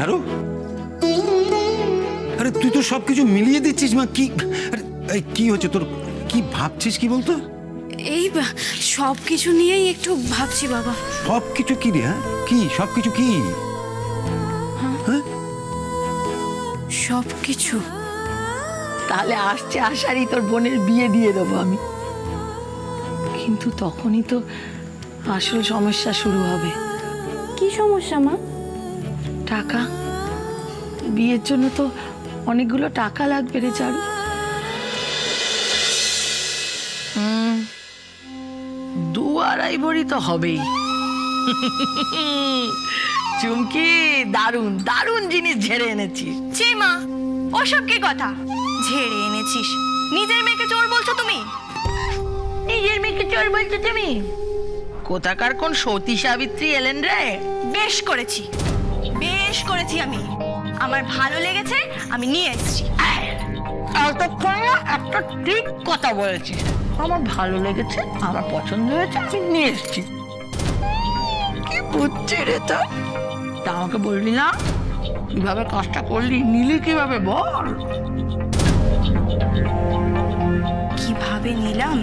চারু আরে তুই তো সব কিছু মিলিয়ে দিচ্ছিস মা কি আরে এই কি হচ্ছে তোর? কি ভাবছিস কি বলতো? এই বা- সব কিছু নিয়েই একটু ভাবছি বাবা। সব কিছু কি রে হ্যাঁ? কি? সব কিছু কি? হ্যাঁ। সব কিছু তাহলে আসছে আসারই তোর বোনের বিয়ে দিয়ে দেবো আমি। কিন্তু তখনই তো আসল সমস্যা শুরু হবে। কি সমস্যা মা? টাকা। বিয়ের জন্য তো অনেকগুলো টাকা লাগবে রে চারু। হুম, দু আড়াই ভরি তো হবেই। চুমকি দারুণ দারুণ জিনিস ঝেড়ে এনেছিস। ছি মা ওসব কি কথা? ঝেড়ে এনেছিস। নিজের মেয়েকে চোর বলছো তুমি? নিজের মেয়েকে চোর বলছো তুমি? কোথাকার কোন সতী সাবিত্রী এলেন রে? বেশ করেছি। বেশ করেছি আমি। আমার ভালো লেগেছে আমি নিয়ে এসেছি। এতক্ষণ একটা ঠিক কথা বলেছিস আমার ভালো লেগেছে আমার পছন্দ হয়েছে আমি নিয়ে এসেছি। কি বুঝছি রে তো? তা আমাকে বললি না? কীভাবে কাজটা করলি নিলি কীভাবে বল? কীভাবে নিলাম?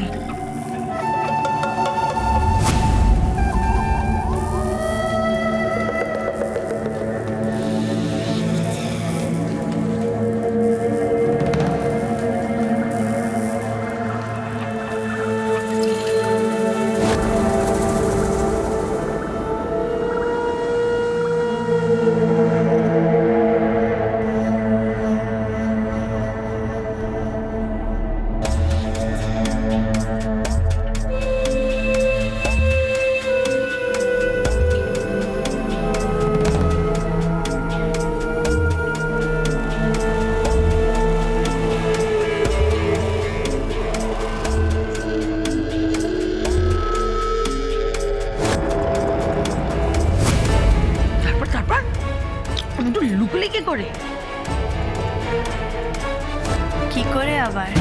করে? কি করে আবার?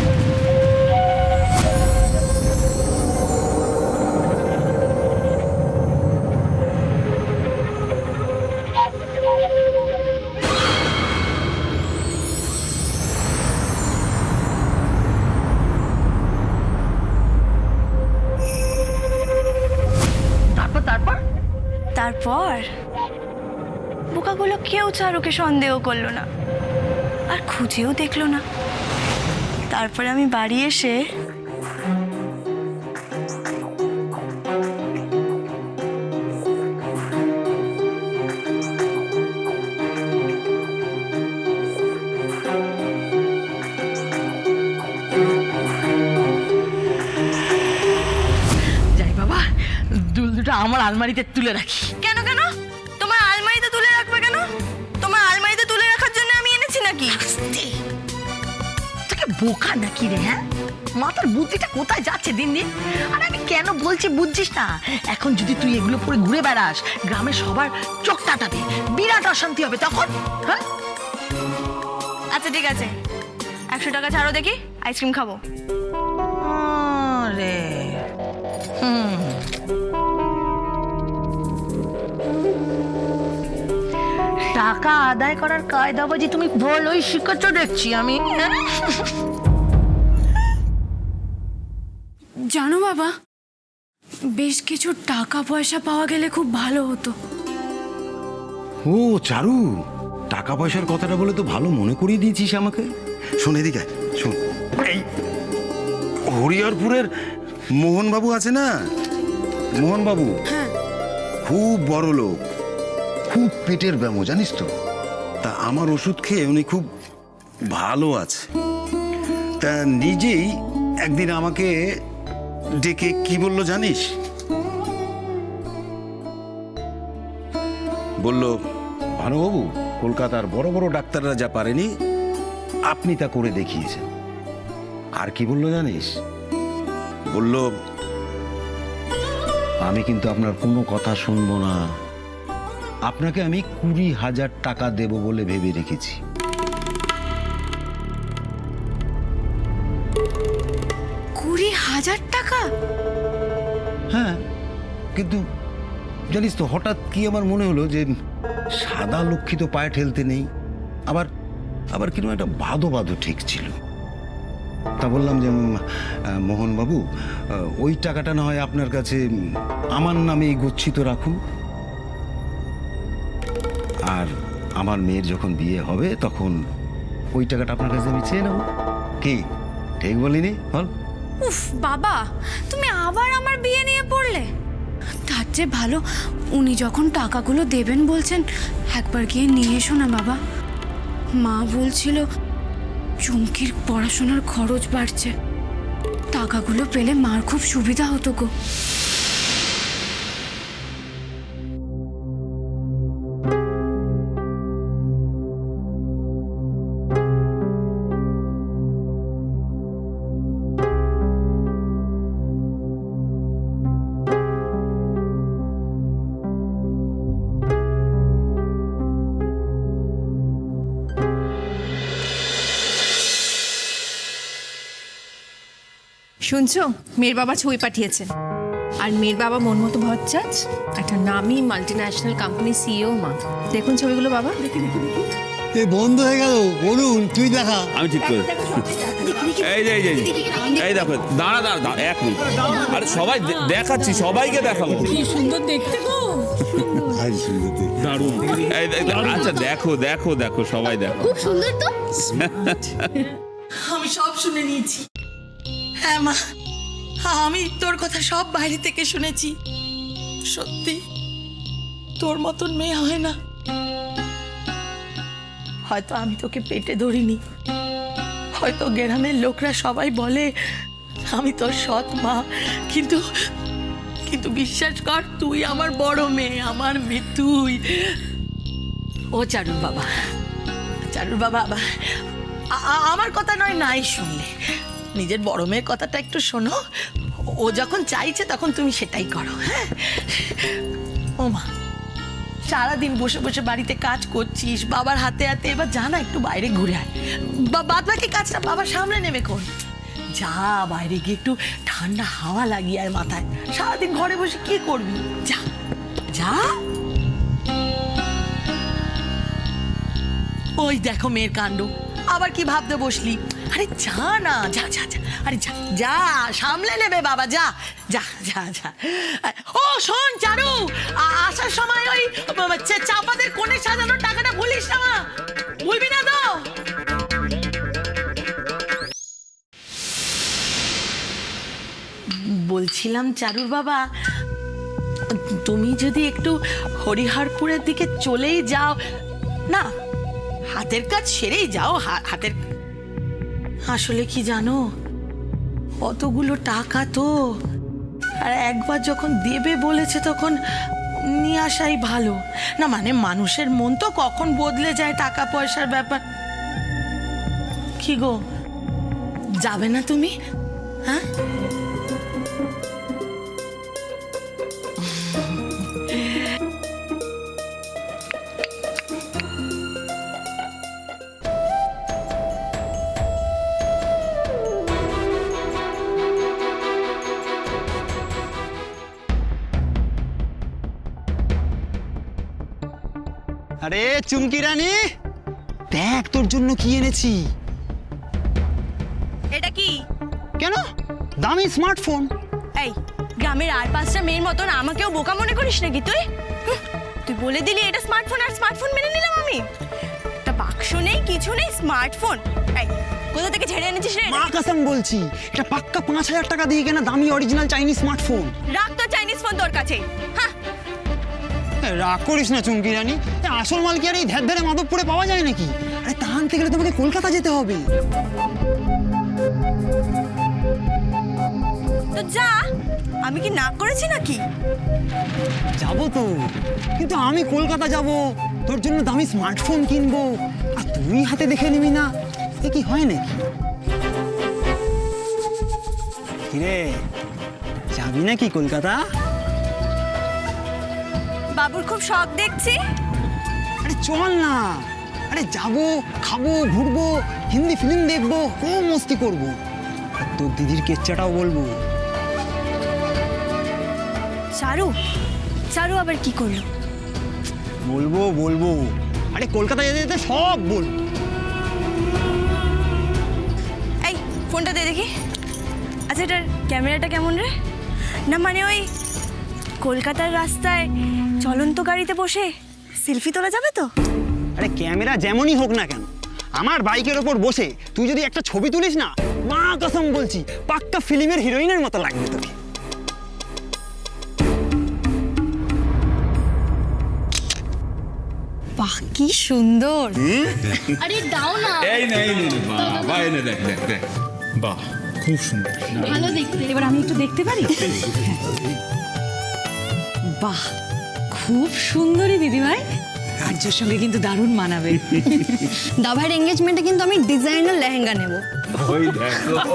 কেউ চারুকে সন্দেহ করল না। আর খুঁজেও দেখল না। তারপরে আমি বাড়ি এসে যাই বাবা আমার আলমারিতে তুলে রাখি। কেন কেন? বোকা নাকি রে হ্যাঁ? মাথার বুদ্ধিটা কোথায় যাচ্ছে দিন দিন? আর আমি কেন বলছি বুঝছিস না? এখন যদি তুই এগুলো পরে ঘুরে বেড়াস গ্রামের সবার চোখ টাটাবে, বিরাট অশান্তি হবে, তখন হ্যাঁ? আচ্ছা ঠিক আছে। একশো টাকা ছাড়ো দেখি আইসক্রিম খাব। টাকা আদায় করার কায়দা বাজি তুমি বলোই শিখেছ দেখছি আমি? জানো বাবা বেশ কিছু টাকা পয়সা পাওয়া গেলে খুব ভালো হতো। ও চারু টাকা পয়সার কথাটা বলে তো ভালো মনে করিয়ে দিয়েছিস আমাকে। শোন এদিকে শোন। এই হরিহরপুরের মোহনবাবু আছে না? মোহনবাবু? হ্যাঁ। খুব বড় লোক। খুব পেটের ব্যামো, জানিস তো? তা আমার ওষুধ খেয়ে উনি খুব ভালো আছে। তা নিজেই একদিন আমাকে ডেকে কি বলল জানিস? বলল, ভানুবাবু, কলকাতার বড় বড় ডাক্তাররা যা পারেনি, আপনি তা করে দেখিয়েছেন। আর কি বলল জানিস? বলল, আমি কিন্তু আপনার কোনো কথা শুনব না। আপনাকে আমি কুড়ি হাজার টাকা দেব বলে ভেবে রেখেছি। কুড়ি হাজার টাকা? হ্যাঁ কিন্তু জানিস তো হঠাৎ কি আমার মনে হলো যে সাদা লক্ষ্মী তো পায়ে ঠেলতে নেই। আবার আবার কীরকম একটা বাদো বাদো ঠিক ছিল তা বললাম যে মোহনবাবু ওই টাকাটা না হয় আপনার কাছে আমার নামে গচ্ছিত রাখুন। আর আমার মেয়ের যখন বিয়ে হবে, তখন ওই টাকাটা আপনার কাছে আমি চেয়ে নেব। কি? ঠিক বলিনি? বল। উফ, বাবা, তুমি আবার আমার বিয়ে নিয়ে পড়লে? তার চেয়ে ভালো, উনি যখন টাকাগুলো দেবেন বলছেন, একবার গিয়ে নিয়ে এসো না, বাবা। মা বলছিল, চুমকির পড়াশোনার খরচ বাড়ছে। টাকাগুলো পেলে মার খুব সুবিধা হতো গো। শুনছো? মেয়ের বাবা ছবি পাঠিয়েছেন। আর মেয়ের বাবা মন মতো ভট্টাচ একটা নামি মাল্টি ন্যাশনাল কোম্পানি সিইও মা। দেখুন ছবিগুলো বাবা। দেখি দেখি এ বন্ধ হয়ে গেল? বলুন তুই দেখা। আমি ঠিক করে এই যে এই যে এই দেখো দাঁড়া দাঁড়া দাঁড়া এক মিনিট। আরে সবাই দেখাচ্ছি সবাইকে দেখাবো। দারুণ। এই দে- দে- আচ্ছা দেখো দেখো দেখো সবাই দেখো। আমি সব শুনে নিয়েছি। হ্যাঁ মা। আমি তোর কথা সব বাইরে থেকে শুনেছি। সত্যি, তোর মতন মেয়ে হয় না। হয়তো আমি তোকে পেটে ধরিনি। হয়তো গ্রামের লোকরা সবাই বলে, আমি তোর সৎ মা। কিন্তু কিন্তু বিশ্বাস কর, তুই আমার বড় মেয়ে, আমার মেয়ে তুই। ও চারুর বাবা। চারুর বাবা আমার কথা নয়, নাই শুনলে। নিজের বড় মেয়ের কথাটা একটু শোনো। ও যখন চাইছে তখন তুমি সেটাই করো হ্যাঁ? মা, সারাদিন বসে বসে বাড়িতে কাজ করছিস, বাবার হাতে হাতে, এবার যা না একটু বাইরে ঘুরে আয়। বা বাদ বাকি কাজটা বাবা সামনে নেমে কোন? যা বাইরে গিয়ে একটু ঠান্ডা হাওয়া লাগিয়ে আয় মাথায়। সারাদিন ঘরে বসে কি করবি? যা যা। ওই দেখো মেয়ের কাণ্ড। আবার কি ভাবতে বসলি? আরে যা না, যা যা যা, আরে যা যা, সামলে নেবে বাবা, যা যা যা যা। ও, শোন, চারু আসার সময় ওই চাপাদের কোণে সাজানোর টাকাটা ভুলিস না ভুলবি না তো। বলছিলাম চারুর বাবা, তুমি যদি একটু হরিহরপুরের দিকে চলেই যাও, না হাতের কাজ সেরেই যাও হাতের আসলে কি জানো? অতগুলো টাকা তো। আর একবার যখন দেবে বলেছে তখন নিয়ে আসাই ভালো। না মানে মানুষের মন তো কখন বদলে যায় টাকা পয়সার ব্যাপার। কি গো? যাবে না তুমি? হ্যাঁ? আরে চুমকি রানী? দেখ তোর জন্য কি এনেছি। এটা কি? কেন? দামি স্মার্টফোন এই গ্রামের আর পাঁচটা মেয়ের মতন আমাকেও বোকা মনে করিস নাকি তুই? তুই বলে দিলি এটা স্মার্টফোন আর স্মার্টফোন মেনে নিলাম আমি। একটা বাক্স নেই কিছু নেই স্মার্টফোন এই কোথা থেকে ঝেড়ে এনেছিস রে? মা কাসাম বলছি এটা পাক্কা পাঁচ হাজার টাকা দিয়ে কেনা দামি অরিজিনাল চাইনিজ স্মার্টফোন রাখ তো চাইনিজ ফোন তোর কাছে। হ্যাঁ রাগ করিস না চুমকি রানী। আসল মাল কি আর এই ধ্যার ধারে মাধবপুরে পাওয়া যায় নাকি? আরে তা আনতে গেলে তোমাকে কলকাতা যেতে হবে। তো যা আমি কি না করেছি নাকি? যাব তো কিন্তু আমি কলকাতা যাব তোর জন্য দামি স্মার্টফোন কিনবো আর তুই হাতে দেখে নিবি না এ কি হয় নাকি? কিরে যাবি নাকি কলকাতা? বাবুর খুব শখ দেখছি। আরে চল না। আরে যাব খাব ঘুরবো হিন্দি ফিল্ম দেখব খুব মস্তি করব। আর তোর দিদির কেচ্চাটাও বলব। শাহরুখ চারু আবার কি করল? বলব বলব। আরে কলকাতা যেতে যেতে সব বল। এই ফোনটা দে দেখি। আচ্ছা এটার ক্যামেরাটা কেমন রে? না মানে ওই কলকাতার রাস্তায় চলন্ত গাড়িতে বসে সেলফি তোলা যাবে তো? আরে ক্যামেরা যেমনই হোক না কেন আমার বাইকের ওপর বসে তুই যদি একটা ছবি তুলিস না মা কসম বলছি পাক্কা ফিল্মের হিরোইনের মতো লাগবে তোকে। বাহ কি সুন্দর। আরে দাও না। এই নে এই নে নে, বাবা এই দেখ দেখ দেখ। বাহ খুব সুন্দর। ভালো দেখতে। এবার আমি একটু দেখতে পারি? বাহ খুব সুন্দরী দিদিভাই আর্যর সঙ্গে কিন্তু দারুণ মানাবে। দাভাইয়ের এঙ্গেজমেন্টে কিন্তু আমি ডিজাইনার লেহেঙ্গা নেব। ওই দেখো।